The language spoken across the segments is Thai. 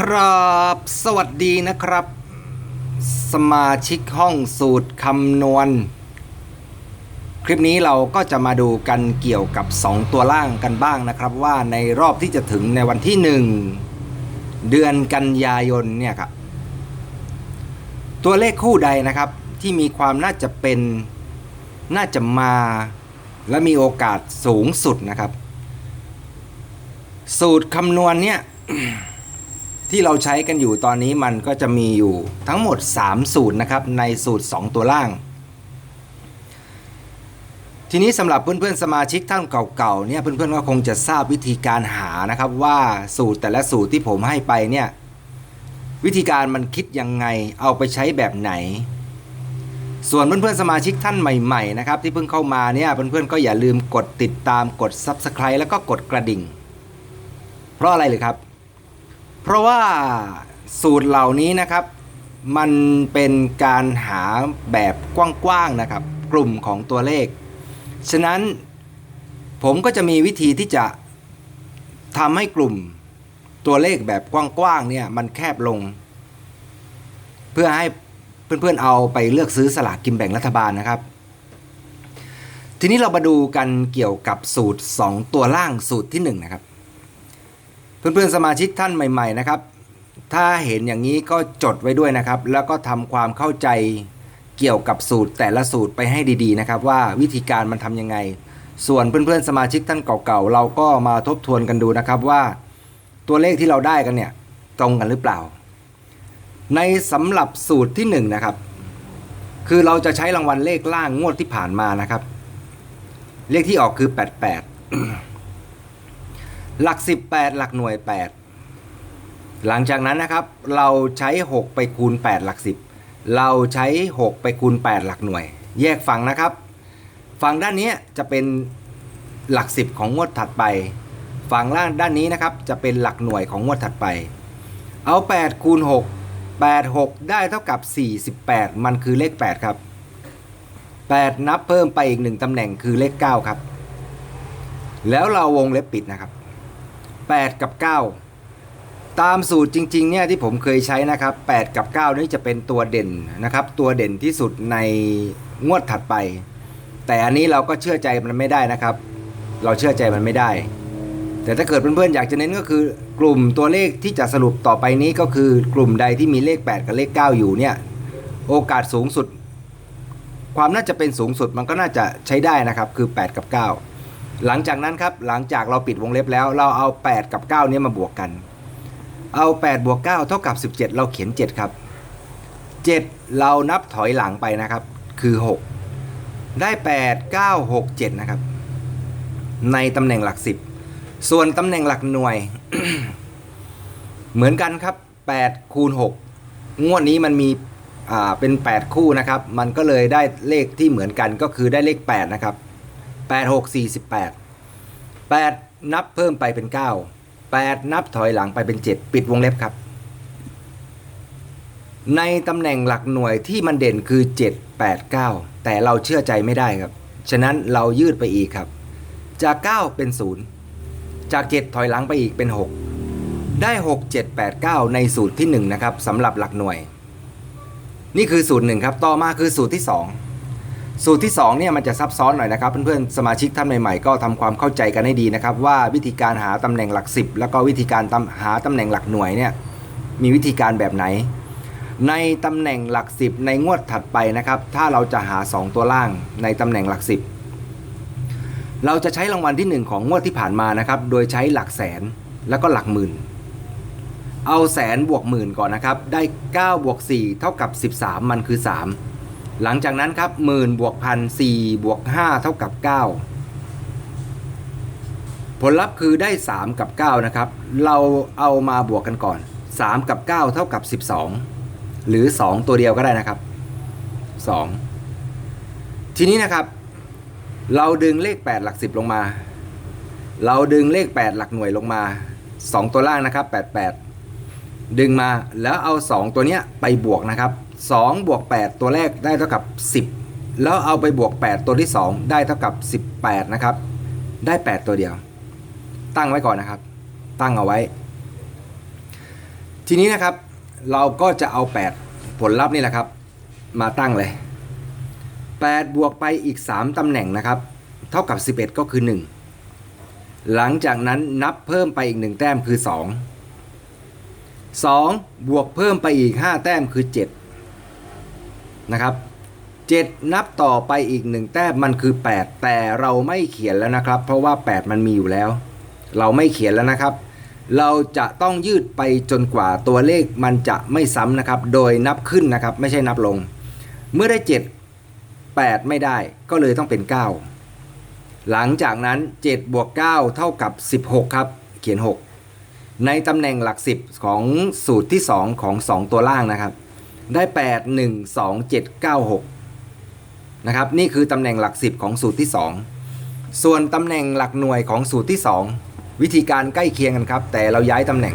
ครับ สวัสดีนะครับ สมาชิกห้องสูตรคำนวณ คลิปนี้เราก็จะมาดูกันเกี่ยวกับ 2 ตัวล่างกันบ้างนะครับว่าในรอบที่จะถึงในวันที่ 1 เดือนกันยายนเนี่ยครับ ตัวเลขคู่ใดนะครับที่มีความน่าจะเป็นน่าจะมา และมีโอกาสสูงสุดนะครับ สูตรคำนวณเนี่ย ที่เราใช้กันอยู่ตอนนี้มันก็จะมีอยู่ทั้งหมด 3 สูตรนะครับในสูตร 2 ตัวล่าง ทีนี้สำหรับเพื่อนๆสมาชิกท่านเก่าๆเนี่ยเพื่อนๆก็คงจะทราบวิธีการหานะครับว่าสูตรแต่ละสูตรที่ผมให้ไปเนี่ยวิธีการมันคิดยังไงเอาไปใช้แบบไหน ส่วนเพื่อนๆสมาชิกท่านใหม่ๆนะครับที่เพิ่งเข้ามาเนี่ยเพื่อนๆก็อย่าลืมกดติดตามกด Subscribe แล้วก็กดกระดิ่ง เพราะอะไรหรือครับ เพราะว่าสูตรเหล่านี้นะครับ มันเป็นการหาแบบกว้างๆนะครับ กลุ่มของตัวเลข ฉะนั้นผมก็จะมีวิธีที่จะทำให้กลุ่มตัวเลขแบบกว้างๆเนี่ยมันแคบลง เพื่อให้เพื่อนๆเอาไปเลือกซื้อสลากกินแบ่งรัฐบาลนะครับ ทีนี้เรามาดูกันเกี่ยวกับสูตร 2 ตัวล่างสูตรที่ 1 นะครับ เพื่อนๆสมาชิกท่านใหม่ ๆ นะครับ ถ้าเห็นอย่างนี้ก็จดไว้ด้วยนะครับ แล้วก็ทำความเข้าใจเกี่ยวกับสูตรแต่ละสูตรไปให้ดีๆนะครับ ว่าวิธีการมันทำยังไง ส่วนเพื่อนๆสมาชิกท่านเก่าๆ เราก็มาทบทวนกันดูนะครับว่า ตัวเลขที่เราได้กันเนี่ยตรงกันหรือเปล่า ในสำหรับสูตรที่1นงนะครับ คือเราจะใช้รางวัลเลขล่างงวดที่ผ่านมานะครับ เลขที่ออกคือ 88 หลัก 18 หลักหน่วย 8 หลังจากนั้นนะครับ เราใช้ 6 ไปคูณ 8 หลัก 10 เราใช้ 6 ไปคูณ 8 หลักหน่วย แยกฝั่งนะครับ ฝั่งด้านนี้จะเป็นหลัก 10 ของงวดถัดไป ฝั่งล่างด้านนี้นะครับจะเป็นหลักหน่วยของงวดถัดไป เอา 8 คูณ 6 8 6 ได้เท่ากับ 48 มันคือเลข 8 ครับ 8 นับเพิ่มไปอีก 1ตำแหน่งคือเลข 9 ครับ แล้วเราวงเล็บปิดนะครับ 8 กับ 9 ตามสูตรจริงๆเนี่ยที่ผมเคยใช้นะครับ 8 กับ 9 นี่จะเป็นตัวเด่นนะครับ ตัวเด่นที่สุดในงวดถัดไป แต่อันนี้เราก็เชื่อใจมันไม่ได้นะครับ เราเชื่อใจมันไม่ได้ แต่ถ้าเกิดเพื่อนๆอยากจะเน้นก็คือกลุ่มตัวเลขที่จะสรุปต่อไปนี้ก็คือกลุ่มใดที่มีเลข 8 กับเลข 9 อยู่เนี่ยโอกาสสูงสุด ความน่าจะเป็นสูงสุดมันก็น่าจะใช้ได้นะครับคือ 8 กับ 9 หลังจากนั้นครับหลังจากเราปิดวงเล็บแล้ว เราเอา 8 กับ9เนี้ยมาบวกกัน เอา 8 บวก 9 เท่ากับ 17 เราเขียน 7 ครับ 7 เรานับถอยหลังไปนะครับ คือ 6 ได้ 8 9 6 7 นะครับ ในตำแหน่งหลัก 10 ส่วนตำแหน่งหลักหน่วย เหมือนกันครับ 8 คูณ 6 งวดนี้มันมีเป็น 8 คู่นะครับ มันก็เลยได้เลขที่เหมือนกันก็คือได้เลข 8 นะครับ 8 6 48 8 นับเพิ่มไปเป็น 9 8 นับถอยหลังไปเป็น 7 ปิดวงเล็บครับ ในตำแหน่งหลักหน่วยที่มันเด่นคือ 7 8 9 แต่เราเชื่อใจไม่ได้ครับ ฉะนั้นเรายืดไปอีกครับ จาก 9 เป็น 0 จาก 7 ถอยหลังไปอีกเป็น 6 ได้ 6 7 8 9 ในสูตรที่ 1 นะครับสำหรับหลักหน่วย นี่คือสูตรหนึ่งครับ ต่อมาคือสูตรที่ 2 สูตรที่2เนี่ยมันจะซับซ้อนหน่อยนะครับ เพื่อนๆสมาชิกท่านใหม่ๆ ก็ทำความเข้าใจกันให้ดีนะครับ ว่าวิธีการหาตำแหน่งหลัก 10 แล้วก็วิธีการตำหาตำแหน่งหลักหน่วยเนี่ยมีวิธีการแบบไหน ในตำแหน่งหลัก 10 ในงวดถัดไปนะครับ ถ้าเราจะหา 2 ตัวล่างในตำแหน่งหลัก 10 เราจะใช้รางวัลที่ 1 ของงวดที่ผ่านมานะครับ โดยใช้หลักแสนแล้วก็หลักหมื่น เอาแสนบวกหมื่นก่อนนะครับ ได้9บวก4เท่ากับ 13 มันคือ 3 หลังจากนั้นครับหมื่นบวกพันสี่บวก5เท่ากับ9ผลลัพธ์คือได้ 3 กับ 9 นะครับ เราเอามาบวกกันก่อน 3 กับ 9 เท่ากับ 12 หรือ 2 ตัวเดียวก็ได้นะครับ 2 ทีนี้นะครับ เราดึงเลข 8 หลัก 10 ลงมา เราดึงเลข 8 หลักหน่วยลงมา 2 ตัวล่างนะครับ 88 ดึงมาแล้วเอา 2 ตัวเนี้ยไปบวกนะครับ 2บวก8ตัวแรกได้เท่ากับ 10 แล้วเอาไปบวก 8 ตัวที่ 2 ได้เท่ากับ 18 นะครับ ได้ 8 ตัวเดียว ตั้งไว้ก่อนนะครับ ตั้งเอาไว้ ทีนี้นะครับ เราก็จะเอา 8 ผลลัพธ์นี่แหละครับ มาตั้งเลย 8 บวกไปอีก 3ตำแหน่งนะครับ เท่ากับ 11 ก็คือ 1 หลังจากนั้นนับเพิ่มไปอีก 1 แต้มคือ 2 2 บวกเพิ่มไปอีก 5 แต้มคือ 7 นะครับ7นับต่อไปอีก 1 แต้มมันคือ 8 แต่เราไม่เขียนแล้วนะครับ เพราะว่า 8 มันมีอยู่แล้ว เราไม่เขียนแล้วนะครับ เราจะต้องยืดไปจนกว่าตัวเลขมันจะไม่ซ้ำนะครับ โดยนับขึ้นนะครับ ไม่ใช่นับลง เมื่อได้ 7 8 ไม่ได้ก็เลยต้องเป็น 9 หลังจากนั้น7บวก9เท่ากับ 16 ครับ เขียน 6 ในตำแหน่งหลัก 10 ของสูตรที่ 2 ของ 2 ตัวล่างนะครับ ได้ 8 1 2 7 9 6 นะครับ นี่คือตำแหน่งหลัก 10 ของสูตรที่ 2 ส่วนตำแหน่งหลักหน่วยของสูตรที่ 2 วิธีการใกล้เคียงกันครับ แต่เราย้ายตำแหน่ง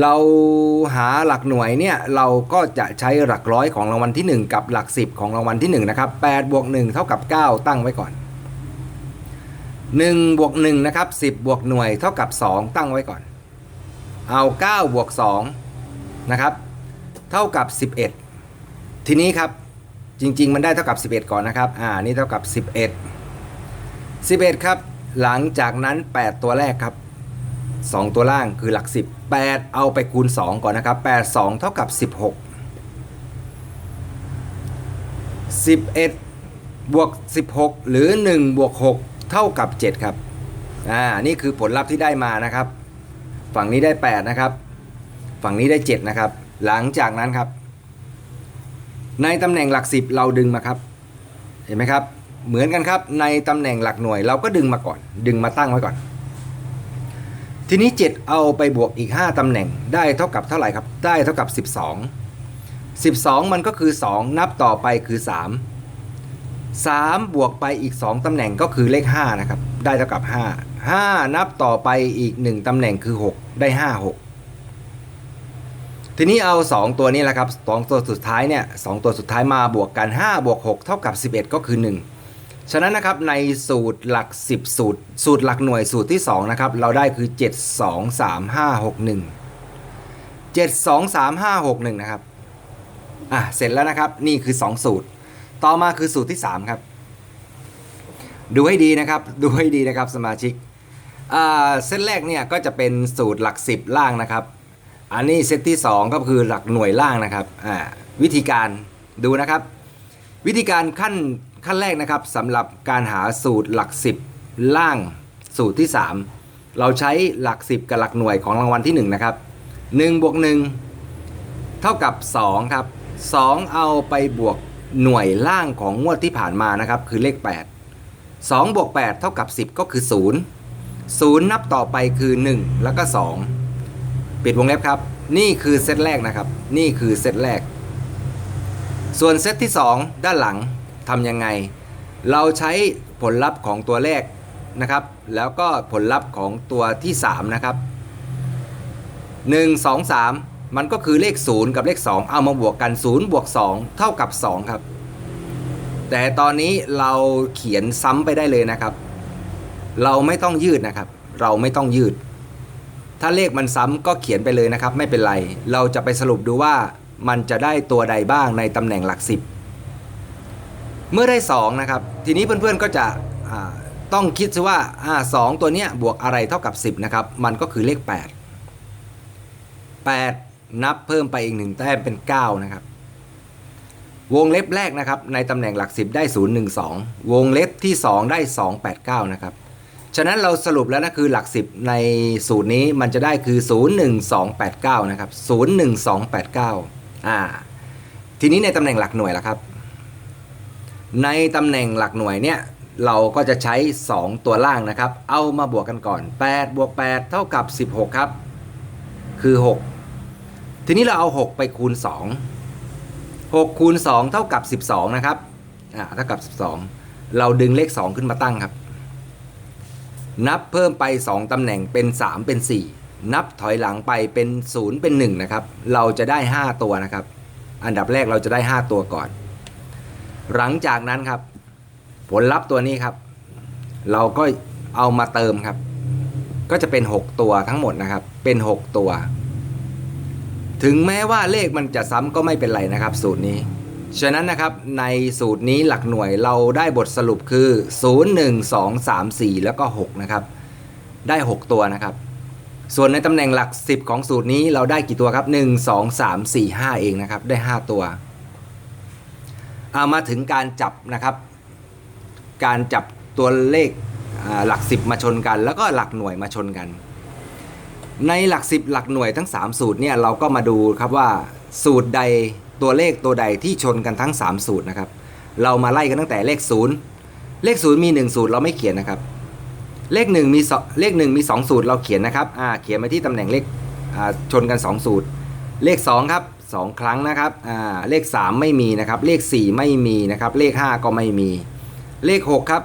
เราหาหลักหน่วยเนี่ย เราก็จะใช้หลักร้อยของรางวัลที่ 1 กับหลัก 10 ของรางวัลที่1นะครับ8บวก1เท่ากับ 9 ตั้งไว้ก่อน1บวก1นะครับ10 บวกหน่วยเท่ากับ 2 ตั้งไว้ก่อน เอา 9 บวก2นะครับ เท่ากับ 11 ทีนี้ครับจริง ๆ มันได้เท่ากับ 11 ก่อนนะครับ อ่า นี่เท่ากับ 11 11 ครับ หลังจากนั้น 8 ตัวแรกครับ 2 ตัวล่างคือหลัก 10 8 เอาไปคูณ 2 ก่อนนะครับ 8 2 เท่ากับ 16 11 บวก 16 หรือ 1 บวก 6 เท่ากับ 7 ครับ อ่า นี่คือผลลัพธ์ที่ได้มานะครับ ฝั่งนี้ได้ 8 นะครับ ฝั่งนี้ได้ 7 นะครับ หลังจากนั้นครับ ในตำแหน่งหลัก10เราดึงมาครับ เห็นไหมครับ เหมือนกันครับ ในตำแหน่งหลักหน่วยเราก็ดึงมาก่อน ดึงมาตั้งไว้ก่อน ทีนี้ 7 เอาไปบวกอีก 5ตำแหน่งได้เท่ากับเท่าไหร่ครับ ได้เท่ากับ 12 12 มันก็คือ 2 นับต่อไปคือ 3 3 บวกไปอีก 2ตำแหน่งก็คือเลข5นะครับ ได้เท่ากับ 5 5 นับต่อไปอีก 1ตำแหน่งคือ 6 ได้ 5 6 ทีนี้เอา 2 ตัวนี้แหละครับสองตัวสุดท้ายเนี่ยสตัวสุดท้ายมาบวกกัน 5 บวก 6 เท่ากับ 11 ก็คือ 1 ฉะนั้นนะครับในสูตรหลัก 10 สูตร สูตรหลักหน่วยสูตรที่ 2 นะครับ เราได้คือ 7 2 3 5 6 1 7 2 3 5 6 1 นะครับ อะ เสร็จแล้วนะครับ นี่คือ 2 สูตร ต่อมาคือสูตรที่ 3 ครับ ดูให้ดีนะครับ ดูให้ดีนะครับสมาชิกอ่าเส้นแรกเนี่ยก็จะเป็นสูตรหลัก 10 ล่างนะครับ อันนี้เซตที่ 2 ก็คือหลักหน่วยล่างนะครับอ่าวิธีการดูนะครับ วิธีการขั้นขั้นแรกนะครับสำหรับการหาสูตรหลัก 10 ล่างสูตรที่ 3 เราใช้หลัก 10 กับหลักหน่วยของรางวัลที่ 1 นะครับ1บวก1เท่ากับ 2 ครับ 2 เอาไปบวกหน่วยล่างของงวดที่ผ่านมานะครับ คือเลข 8 2บวก8เท่ากับ 10 ก็คือ 0 0 นับต่อไปคือ 1 แล้วก็ 2 ปิดวงเล็บครับ นี่คือเซตแรกนะครับ นี่คือเซตแรก ส่วนเซตที่ 2 ด้านหลังทำยังไง เราใช้ผลลัพธ์ของตัวแรกนะครับ แล้วก็ผลลัพธ์ของตัวที่ 3 นะครับ 1 2 3 มันก็คือเลข 0 กับเลข 2 เอามาบวกกัน 0 บวก 2 เท่ากับ 2 ครับ แต่ตอนนี้เราเขียนซ้ำไปได้เลยนะครับ เราไม่ต้องยืดนะครับ เราไม่ต้องยืด ถ้าเลขมันซ้ำก็เขียนไปเลยนะครับ ไม่เป็นไร เราจะไปสรุปดูว่ามันจะได้ตัวใดบ้างในตำแหน่งหลักสิบเมื่อได้2นะครับทีนี้เพื่อนๆก็จะต้องคิดซะว่าอ่าสองตัวเนี้ยบวกอะไรเท่ากับ 10นะครับมันก็คือเลข 8 8 นับเพิ่มไปอีกหนึ่งแต้มเป็น 9 นะครับ วงเล็บแรกนะครับในตำแหน่งหลัก 10 ได้ 0 1 2 วงเล็บที่ 2 ได้ 2 8 9 นะครับ ฉะนั้นเราสรุปแล้วนะคือหลัก 10 ในสูตรนี้มันจะได้คือ 01289 นะครับ 01289 อ่า ทีนี้ในตำแหน่งหลักหน่วยละครับ ในตำแหน่งหลักหน่วยเนี่ยเราก็จะใช้ 2 ตัวล่างนะครับ เอามาบวกกันก่อน 8 บวก 8 เท่ากับ 16 ครับ คือ 6 ทีนี้เราเอา 6 ไปคูณ 2 6 คูณ 2 เท่ากับ 12 นะครับ อ่า เท่ากับ 12 เราดึงเลข 2 ขึ้นมาตั้งครับ นับเพิ่มไป 2 ตำแหน่งเป็น 3 เป็น 4 นับถอยหลังไปเป็น 0 เป็น 1 นะครับ เราจะได้ 5 ตัวนะครับ อันดับแรกเราจะได้ 5 ตัวก่อน หลังจากนั้นครับ ผลลัพธ์ตัวนี้ครับ เราก็เอามาเติมครับ ก็จะเป็น 6 ตัวทั้งหมดนะครับ เป็น 6 ตัว ถึงแม้ว่าเลขมันจะซ้ำก็ไม่เป็นไรนะครับ สูตรนี้ ฉะนั้นนะครับในสูตรนี้หลักหน่วยเราได้บทสรุปคือ 0 1 2 3 4 แล้วก็ 6 นะครับ ได้ 6 ตัวนะครับ ส่วนในตำแหน่งหลัก 10 ของสูตรนี้เราได้กี่ตัวครับ 1 2 3 4 5 เองนะครับ ได้ 5 ตัว เอามาถึงการจับนะครับ การจับตัวเลขหลัก 10 มาชนกัน แล้วก็หลักหน่วยมาชนกัน ในหลัก 10 หลักหน่วยทั้ง 3 สูตรเนี่ยเราก็มาดูครับว่าสูตรใด ตัวเลขตัวใดที่ชนกันทั้ง 3 สูตรนะครับ เรามาไล่กันตั้งแต่เลข 0 เลข 0 มี 1 สูตรเราไม่เขียนนะครับ เลข 1 มีสองเลข 1 มี 2 สูตรเราเขียนนะครับอ่าเขียนมาที่ตำแหน่งเลขอ่าชนกัน 2 สูตร เลข 2 ครับ 2 ครั้งนะครับอ่าเลข 3 ไม่มีนะครับ เลข 4 ไม่มีนะครับ เลข 5 ก็ไม่มี เลข 6 ครับ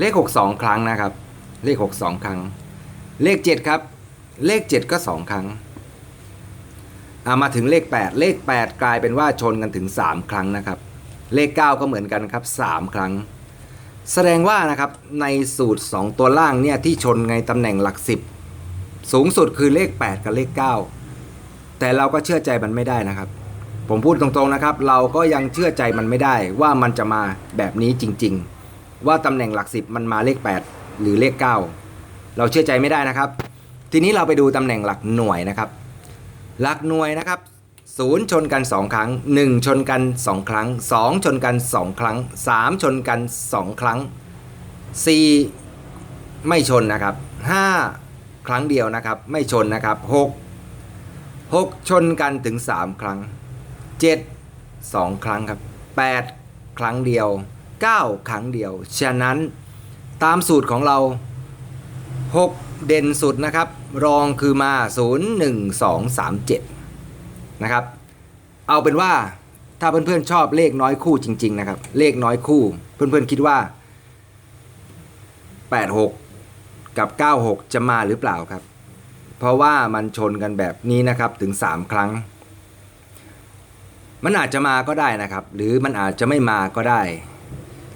เลข 6 2 ครั้งนะครับ เลข 6 2 ครั้ง เลข 7 ครับ เลข 7 ก็ 2 ครั้ง มาถึงเลข 8 เลข 8 กลายเป็นว่าชนกันถึง 3 ครั้งนะครับ เลข 9 ก็เหมือนกันครับ 3 ครั้ง แสดงว่านะครับในสูตร 2 ตัวล่างเนี่ยที่ชนในตำแหน่งหลัก 10 สูงสุดคือเลข 8 กับเลข 9 แต่เราก็เชื่อใจมันไม่ได้นะครับ ผมพูดตรงๆนะครับ เราก็ยังเชื่อใจมันไม่ได้ว่ามันจะมาแบบนี้จริง ๆ ว่าตำแหน่งหลัก 10 มันมาเลข 8 หรือเลข 9 เราเชื่อใจไม่ได้นะครับ ทีนี้เราไปดูตำแหน่งหลักหน่วยนะครับ หลักหน่วยนะครับศูนย์ชนกัน 2 ครั้ง 1 ชนกัน 2 ครั้ง 2 ชนกัน 2 ครั้ง 3 ชนกัน 2 ครั้ง 4 ไม่ชนนะครับ 5 ครั้งเดียวนะครับ ไม่ชนนะครับ 6 6 ชนกันถึง 3 ครั้ง 7 2 ครั้งครับ 8 ครั้งเดียว 9 ครั้งเดียว ฉะนั้นตามสูตรของเรา 6 เด่นสุดนะครับ รองคือมา 0 1 2 3 7 นะครับ เอาเป็นว่าถ้าเพื่อนๆชอบเลขน้อยคู่จริง ๆ นะครับ เลขน้อยคู่ เพื่อนๆคิดว่า 86 กับ 96 จะมาหรือเปล่าครับ เพราะว่ามันชนกันแบบนี้นะครับถึง 3 ครั้ง มันอาจจะมาก็ได้นะครับ หรือมันอาจจะไม่มาก็ได้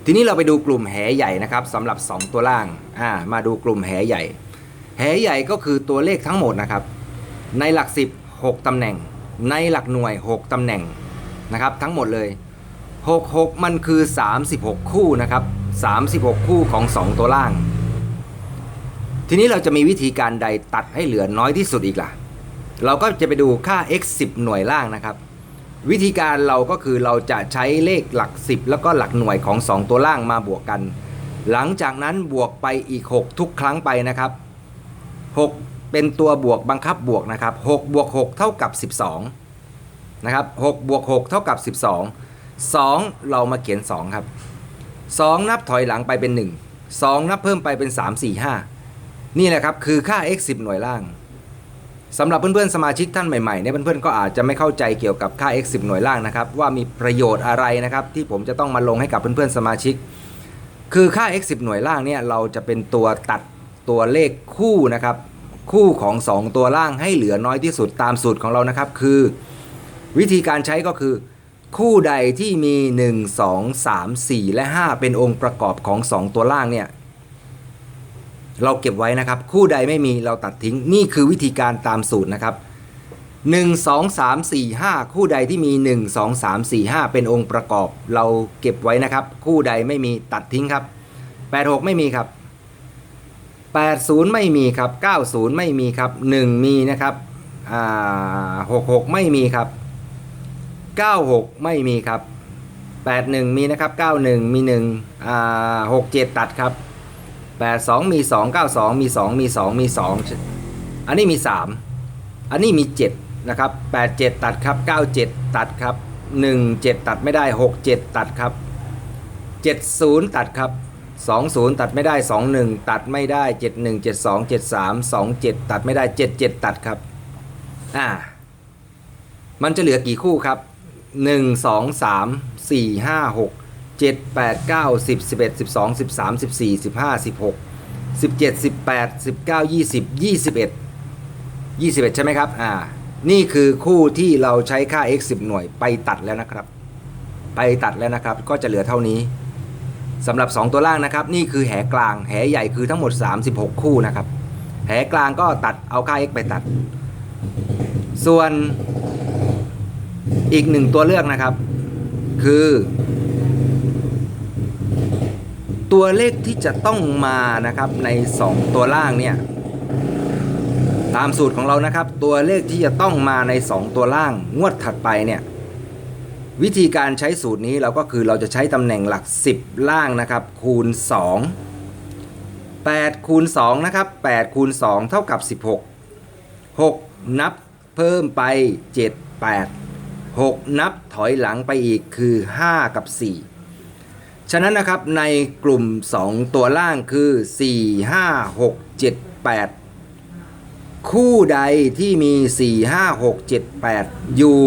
ทีนี้เราไปดูกลุ่มแหใหญ่นะครับสำหรับ 2 ตัวล่างอ่ามาดูกลุ่มแหใหญ่ แหใหญ่ก็คือตัวเลขทั้งหมดนะครับ ในหลัก 10 6ตำแหน่ง ในหลักหน่วย 6ตำแหน่งนะครับ ทั้งหมดเลย 66 มันคือ 36 คู่นะครับ 36 คู่ของ 2 ตัวล่าง ทีนี้เราจะมีวิธีการใดตัดให้เหลือน้อยที่สุดอีกล่ะ เราก็จะไปดูค่า x 10 หน่วยล่างนะครับ วิธีการเราก็คือเราจะใช้เลขหลัก 10 แล้วก็หลักหน่วยของ 2 ตัวล่างมาบวกกัน หลังจากนั้นบวกไปอีก 6 ทุกครั้งไปนะครับ 6 เป็นตัวบวกบังคับบวกนะครับ6บวก6เท่ากับ 12นะครับ6บวก6เท่ากับ 12 2 เรามาเขียน 2 ครับ 2 นับถอยหลังไปเป็น 1 2 นับเพิ่มไปเป็น 3 4 5 นี่แหละครับ คือค่า x 10 หน่วยล่างสำหรับเพื่อนๆสมาชิกท่านใหม่ๆเนี่ยเพื่อนๆก็อาจจะไม่เข้าใจเกี่ยวกับค่า x 10 หน่วยล่างนะครับ ว่ามีประโยชน์อะไรนะครับ ที่ผมจะต้องมาลงให้กับเพื่อนๆสมาชิก คือค่า x 10 หน่วยล่างเนี่ยเราจะเป็นตัวตัด ตัวเลขคู่นะครับ คู่ของ 2 ตัวล่างให้เหลือน้อยที่สุดตามสูตรของเรานะครับ คือ วิธีการใช้ก็คือ คู่ใดที่มี 1 2 3 4 และ 5 เป็นองค์ประกอบของ 2 ตัวล่างเนี่ยเราเก็บไว้นะครับ คู่ใดไม่มีเราตัดทิ้งนี่คือวิธีการตามสูตรนะครับ 1 2 3 4 5 คู่ใดที่มี 1 2 3 4 5 เป็นองค์ประกอบ เราเก็บไว้นะครับ คู่ใดไม่มีตัดทิ้งครับ 86 ไม่มีครับ 80 ไม่มีครับ 90 ไม่มีครับ 1 มีนะครับอ่า66 ไม่มีครับ 96 ไม่มีครับ 81 มีนะครับ 91 มี1อ่า67 ตัดครับ 82 มี 2 92 มี 2 มี 2 มี 2 อันนี้มี 3 อันนี้มี 7 นะครับ 87 ตัดครับ 97 ตัดครับ 17 ตัดไม่ได้ 67 ตัดครับ 70 ตัดครับ 20 ตัดไม่ได้ 21 ตัดไม่ได้ 71 72 73 27 ตัดไม่ได้ 77 ตัดครับ อ่า มันจะเหลือกี่คู่ครับ 1 2 3 4 5 6 7 8 9 10 11 12 13 14 15 16 17 18 19 20 21 21 ใช่ไหมครับ อ่า นี่คือคู่ที่เราใช้ค่า x 10 หน่วยไปตัดแล้วนะครับ ไปตัดแล้วนะครับ ก็จะเหลือเท่านี้ สำหรับ 2 ตัวล่างนะครับ นี่คือแหกลางแหใหญ่คือทั้งหมด 36 คู่นะครับ แหกลางก็ตัดเอาค่า x ไปตัด ส่วนอีกหนึ่งตัวเลือกนะครับ คือ ตัวเลขที่จะต้องมานะครับใน 2 ตัวล่างเนี่ยตามสูตรของเรานะครับ ตัวเลขที่จะต้องมาใน 2 ตัวล่างงวดถัดไปเนี่ย วิธีการใช้สูตรนี้เราก็คือเราจะใช้ตำแหน่งหลัก 10 ล่างนะครับคูณ 2 8คูณ2นะครับ8คูณ2เท่ากับ 16 6 นับเพิ่มไป 7 8 6 นับถอยหลังไปอีกคือ 5 กับ 4 ฉะนั้นนะครับในกลุ่ม 2 ตัวล่างคือ 4 5 6 7 8 คู่ใดที่มี 4 5 6 7 8 อยู่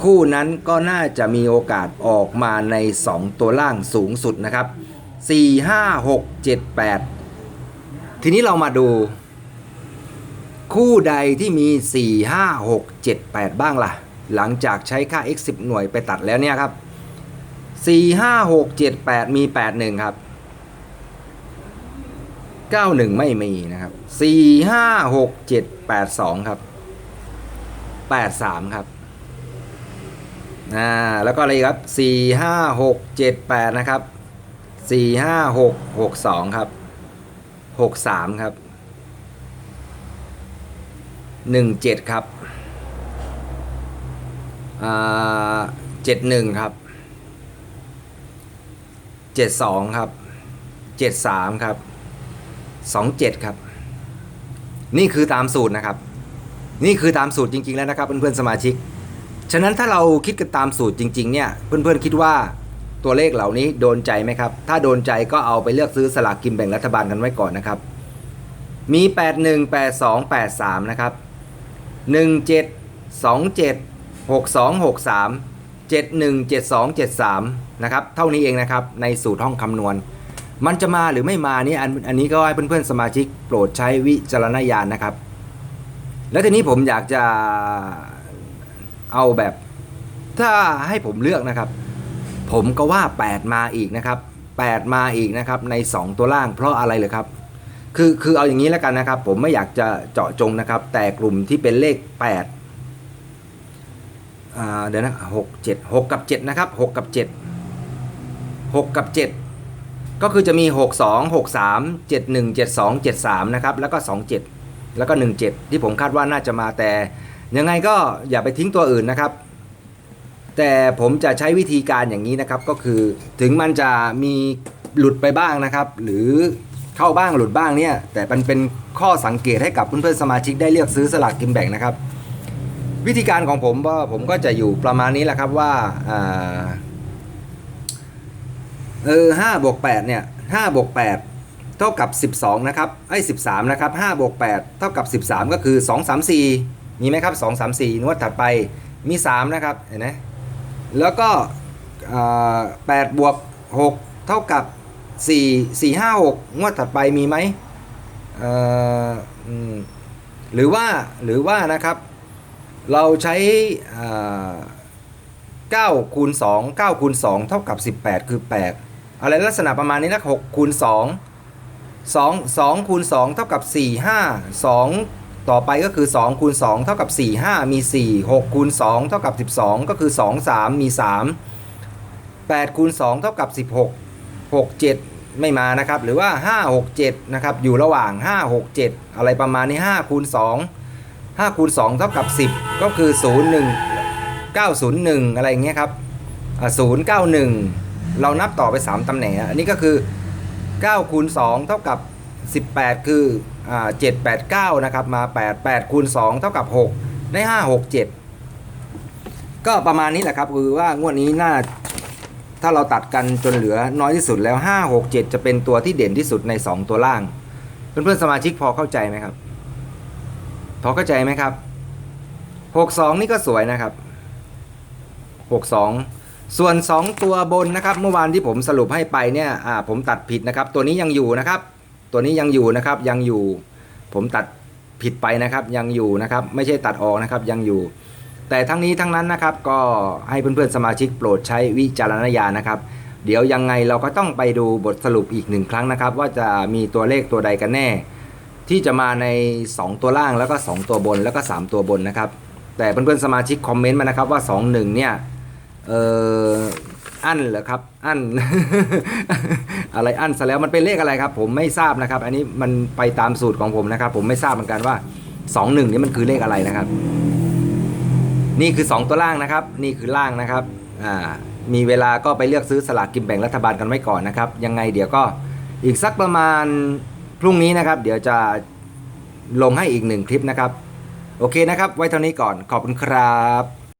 คู่นั้นก็น่าจะมีโอกาสออกมาใน 2 ตัวล่างสูงสุดนะครับ 4 5 6 7 8 ทีนี้เรามาดู คู่ใดที่มี 4 5 6 7 8 บ้างล่ะ หลังจากใช้ค่า x 10 หน่วยไปตัดแล้วเนี่ยครับ 4 5 6 7 8 มี 81 ครับ 91 ไม่มีนะครับ 4 5 6 7 8 2 ครับ 83 ครับ อ่าแล้วก็อะไรอีกครับ4 5 6 7 8นะครับ4 5 6 6 2ครับ63ครับ17ครับอ่า71ครับ72ครับ73ครับ27ครับ นี่คือตามสูตรนะครับ นี่คือตามสูตรจริง ๆ แล้วนะครับเพื่อนๆสมาชิก ฉะนั้นถ้าเราคิดกันตามสูตรจริง ๆ เนี่ย เพื่อนๆคิดว่าตัวเลขเหล่านี้โดนใจไหมครับ ถ้าโดนใจก็เอาไปเลือกซื้อสลากกินแบ่งรัฐบาลกันไว้ก่อนนะครับ มี 81 82 83 นะครับ 17 27 62 63 71 72 73 นะครับ เท่านี้เองนะครับ ในสูตรห้องคำนวณ มันจะมาหรือไม่มานี่อันอันนี้ก็ให้เพื่อนๆสมาชิกโปรดใช้วิจารณญาณนะครับ แล้วทีนี้ผมอยากจะ เอาแบบ ถ้าให้ผมเลือกนะครับ ผมก็ว่า 8 มาอีกนะครับ 8 มาอีกนะครับใน 2 ตัวล่างเพราะอะไรเลยครับคือคือเอาอย่างนี้แล้วกันนะครับ ผมไม่อยากจะเจาะจงนะครับ แต่กลุ่มที่เป็นเลข8อ่าเดี๋ยวนะ6 7 6กับ7นะครับ6กับ7 6กับ7ก็คือจะมี 6 2 6 3 7 1 7 2 7 3 นะครับ แล้วก็ 2 7 แล้วก็ 1 7 ที่ผมคาดว่าน่าจะมาแต่ ยังไงก็อย่าไปทิ้งตัวอื่นนะครับ แต่ผมจะใช้วิธีการอย่างนี้นะครับก็คือถึงมันจะมีหลุดไปบ้างนะครับ หรือเข้าบ้างหลุดบ้างเนี่ย แต่มันเป็นข้อสังเกตให้กับเพื่อนๆสมาชิกได้เลือกซื้อสลากกินแบ่งนะครับ วิธีการของผมว่าผมก็จะอยู่ประมาณนี้แหละครับว่าเออห้าบวกแปดเนี่ยห้าบวกแปดเท่ากับ 12 นะครับไอ้สิบสามนะครับ5บวก8เท่ากับ 13 ก็คือ 2 3 4 มีไหมครับ2 3 4นวดถัดไปมี3นะครับเห็นไหมแล้วก็อ่า8บวก6เท่ากับ4 4 5 6งวดถัดไปมีไหมหรือว่าหรือว่านะครับเราใช้อ่า9คูณ2 9คูณ2เท่ากับ 18 คือ 8 อะไรลักษณะประมาณนี้นะ6คูณ2 2 2คูณ2เท่ากับ 4 5 2 ต่อไปก็คือ2คูณ2เท่ากับ 4 5 มี 4 6คูณ2เท่ากับ 12 ก็คือ 2 3 มี 3 8คูณ2เท่ากับ 16 6 7 ไม่มานะครับ หรือว่า 5 6 7 นะครับ อยู่ระหว่าง 5 6 7 อะไรประมาณนี้5คูณ2 5คูณ2เท่ากับ 10 ก็คือ 0 1 901 อะไรอย่างเงี้ยครับอ่า091เรานับต่อไป 3ตำแหน่ง อันนี้ก็คือ9คูณ2เท่ากับ 18 คืออ่า789 นะครับ มา 8 8คูณ2เท่ากับ 6 ได้ 5 6 7 ก็ประมาณนี้แหละครับคือว่างวดนี้น่าถ้าเราตัดกันจนเหลือน้อยที่สุดแล้ว 5 6 7 จะเป็นตัวที่เด่นที่สุดใน 2 ตัวล่าง เพื่อนๆสมาชิกพอเข้าใจไหมครับ พอเข้าใจไหมครับ 62 นี่ก็สวยนะครับ 62 ส่วน 2 ตัวบนนะครับ เมื่อวานที่ผมสรุปให้ไปเนี่ยผมตัดผิดนะครับ ตัวนี้ยังอยู่นะครับ ตัวนี้ยังอยู่นะครับยังอยู่ ผมตัดผิดไปนะครับยังอยู่นะครับ ไม่ใช่ตัดออกนะครับยังอยู่ แต่ทั้งนี้ทั้งนั้นนะครับก็ให้เพื่อนๆสมาชิกโปรดใช้วิจารณญาณนะครับ เดี๋ยวยังไงเราก็ต้องไปดูบทสรุปอีกหนึ่งครั้งนะครับ ว่าจะมีตัวเลขตัวใดกันแน่ ที่จะมาใน 2 ตัวล่างแล้วก็ 2 ตัวบนแล้วก็ 3 ตัวบนนะครับ แต่เพื่อนๆสมาชิกคอมเมนต์มานะครับว่า 21เนี่ยเออ อั้นเหรอครับ อั้น อะไรอั้นซะแล้วมันเป็นเลขอะไรครับ ผมไม่ทราบนะครับ อันนี้มันไปตามสูตรของผมนะครับ ผมไม่ทราบเหมือนกันว่า21นี่มันคือเลขอะไรนะครับ นี่คือ2ตัวล่างนะครับ นี่คือล่างนะครับอ่ามีเวลาก็ไปเลือกซื้อสลากกินแบ่งรัฐบาลกันไว้ก่อนนะครับ ยังไงเดี๋ยวก็อีกสักประมาณพรุ่งนี้นะครับ เดี๋ยวจะลงให้อีกหนึ่งคลิปนะครับ โอเคนะครับ ไว้เท่านี้ก่อนขอบคุณครับ